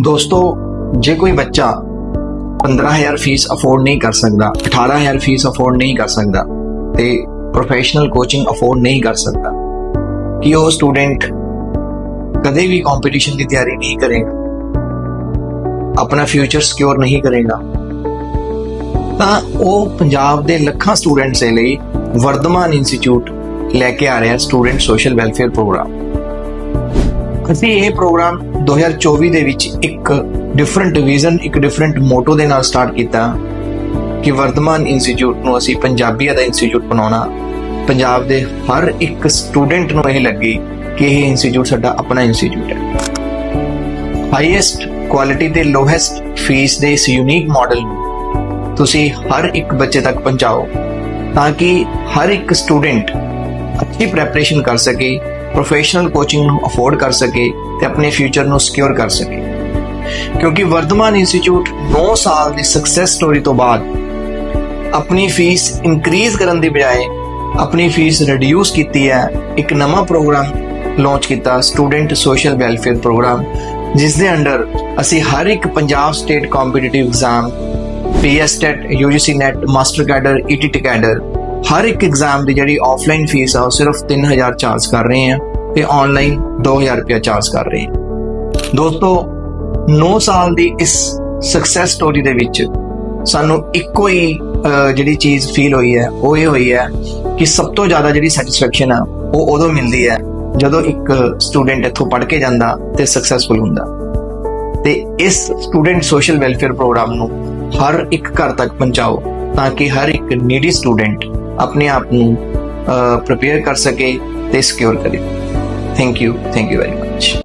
ਦੋਸਤੋ, ਜੇ ਕੋਈ ਬੱਚਾ 15000 ਫੀਸ ਅਫੋਰਡ ਨਹੀਂ ਕਰ ਸਕਦਾ 18000 ਫੀਸ ਅਫੋਰਡ ਨਹੀਂ ਕਰ ਸਕਦਾ ਤੇ ਪ੍ਰੋਫੈਸ਼ਨਲ ਕੋਚਿੰਗ ਅਫੋਰਡ ਨਹੀਂ ਕਰ ਸਕਦਾ, ਕਿ ਉਹ ਸਟੂਡੈਂਟ ਕਦੇ ਵੀ ਕੰਪੀਟੀਸ਼ਨ ਦੀ ਤਿਆਰੀ ਨਹੀਂ ਕਰੇਗਾ? ਆਪਣਾ ਫਿਊਚਰ ਸਿਕਿਉਰ ਨਹੀਂ ਕਰੇਗਾ? ਤਾਂ ਉਹ ਪੰਜਾਬ ਦੇ ਲੱਖਾਂ ਸਟੂਡੈਂਟਸ ਦੇ ਲਈ ਵਰਧਮਾਨ ਇੰਸਟੀਚਿਊਟ ਲੈ ਕੇ ਆ ਰਿਹਾ ਸਟੂਡੈਂਟ ਸੋਸ਼ਲ ਵੈਲਫੇਅਰ ਪ੍ਰੋਗਰਾਮ ਅਸੀਂ ਇਹ ਪ੍ਰੋਗਰਾਮ 2024 ਦੇ ਵਿੱਚ ਇੱਕ ਡਿਫਰੈਂਟ ਵਿਜ਼ਨ ਇੱਕ ਡਿਫਰੈਂਟ ਮੋਟੋ ਦੇ ਨਾਲ ਸਟਾਰਟ ਕੀਤਾ ਕਿ ਵਰਧਮਾਨ ਇੰਸਟੀਚਿਊਟ ਨੂੰ ਅਸੀਂ ਪੰਜਾਬੀਆਂ ਦਾ ਇੰਸਟੀਚਿਊਟ ਬਣਾਉਣਾ। ਪੰਜਾਬ ਦੇ ਹਰ ਇੱਕ ਸਟੂਡੈਂਟ ਨੂੰ ਇਹ ਲੱਗੇ ਕਿ ਇਹ ਇੰਸਟੀਚਿਊਟ ਸਾਡਾ ਆਪਣਾ ਇੰਸਟੀਚਿਊਟ ਹੈ। ਹਾਈਐਸਟ ਕੁਆਲਿਟੀ ਤੇ ਲੋਹੈਸਟ ਫੀਸ ਦੇ ਇਸ ਯੂਨੀਕ ਮਾਡਲ ਨੂੰ ਤੁਸੀਂ ਹਰ ਇੱਕ ਬੱਚੇ ਤੱਕ ਪਹੁੰਚਾਓ ਤਾਂ ਕਿ ਹਰ ਇੱਕ ਸਟੂਡੈਂਟ ਅੱਛੀ ਪ੍ਰੈਪਰੇਸ਼ਨ ਕਰ ਸਕੇ ਪ੍ਰੋਫੈਸ਼ਨਲ ਕੋਚਿੰਗ ਨੂੰ ਅਫੋਰਡ ਕਰ ਸਕੇ ਤੇ ਆਪਣੇ ਫਿਊਚਰ ਨੂੰ ਸਿਕਿਉਰ ਕਰ ਸਕੇ। ਕਿਉਂਕਿ ਵਰਧਮਾਨ ਇੰਸਟੀਚਿਊਟ 9 ਸਾਲ ਦੀ ਸਕਸੈਸ ਸਟੋਰੀ ਤੋਂ ਬਾਅਦ ਆਪਣੀ ਫੀਸ ਇਨਕਰੀਜ਼ ਕਰਨ ਦੀ ਬਜਾਏ ਆਪਣੀ ਫੀਸ ਰਿਡਿਊਸ ਕੀਤੀ ਹੈ। ਇੱਕ ਨਵਾਂ ਪ੍ਰੋਗਰਾਮ ਲਾਂਚ ਕੀਤਾ ਸਟੂਡੈਂਟ ਸੋਸ਼ਲ ਵੈਲਫੇਅਰ ਪ੍ਰੋਗਰਾਮ ਜਿਸ ਦੇ ਅੰਡਰ ਅਸੀਂ ਹਰ ਇੱਕ Punjab state competitive exam PSTET UGC NET master cadre ETT cadre ਹਰ ਇੱਕ ਐਗਜ਼ਾਮ ਦੀ ਜਿਹੜੀ ਆਫਲਾਈਨ ਫੀਸ ਆ, ਉਹ ਸਿਰਫ 3000 ਚਾਰਜ ਕਰ ਰਹੇ ਹਾਂ ਤੇ ਆਨਲਾਈਨ 2000 ਰੁਪਏ ਚਾਰਜ ਕਰ ਰਹੇ ਹਾਂ ਦੋਸਤੋ 9 ਸਾਲ ਦੀ ਇਸ ਸਕਸੈਸ ਸਟੋਰੀ ਦੇ ਵਿੱਚ ਸਾਨੂੰ ਇੱਕੋ ਹੀ ਜਿਹੜੀ ਚੀਜ਼ ਫੀਲ ਹੋਈ ਹੈ, ਉਹ ਇਹ ਹੋਈ ਹੈ ਕਿ ਸਭ ਤੋਂ ਜ਼ਿਆਦਾ ਜਿਹੜੀ ਸੈਟੀਸਫੈਕਸ਼ਨ ਆ, ਉਹ ਉਦੋਂ ਮਿਲਦੀ ਹੈ ਜਦੋਂ ਇੱਕ ਸਟੂਡੈਂਟ ਇੱਥੋਂ ਪੜ੍ਹ ਕੇ ਜਾਂਦਾ ਤੇ ਸਕਸੈਸਫੁਲ ਹੁੰਦਾ। ਤੇ ਇਸ ਸਟੂਡੈਂਟ ਸੋਸ਼ਲ ਵੈਲਫੇਅਰ ਪ੍ਰੋਗਰਾਮ ਨੂੰ ਹਰ ਇੱਕ ਘਰ ਤੱਕ ਪਹੁੰਚਾਓ ਤਾਂ ਕਿ ਹਰ ਇੱਕ ਨੀਡੀ ਸਟੂਡੈਂਟ ਆਪਣੇ ਆਪ ਨੂੰ ਪ੍ਰਪੇਅਰ ਕਰ ਸਕੇ ਤੇ ਸਿਕਿਉਰ ਕਰੇ। Thank you thank you very much